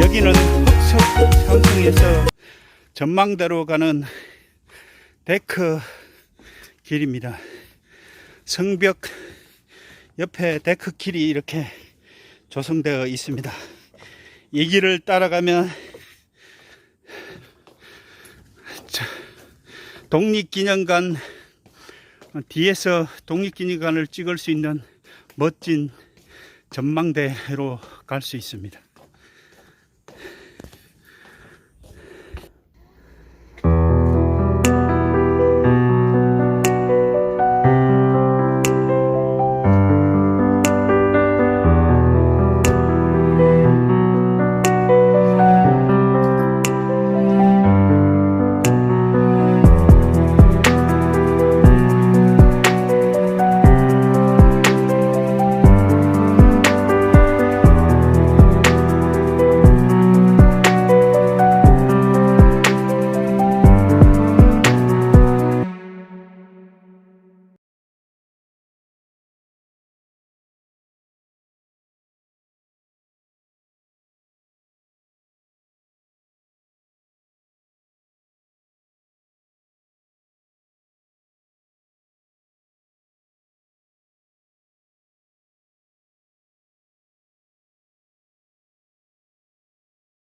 여기는 흑석산성에서 전망대로 가는 데크 길입니다. 성벽 옆에 데크 길이 이렇게 조성되어 있습니다. 이 길을 따라가면 자, 독립기념관 뒤에서 독립기념관을 찍을 수 있는 멋진 전망대로 갈 수 있습니다.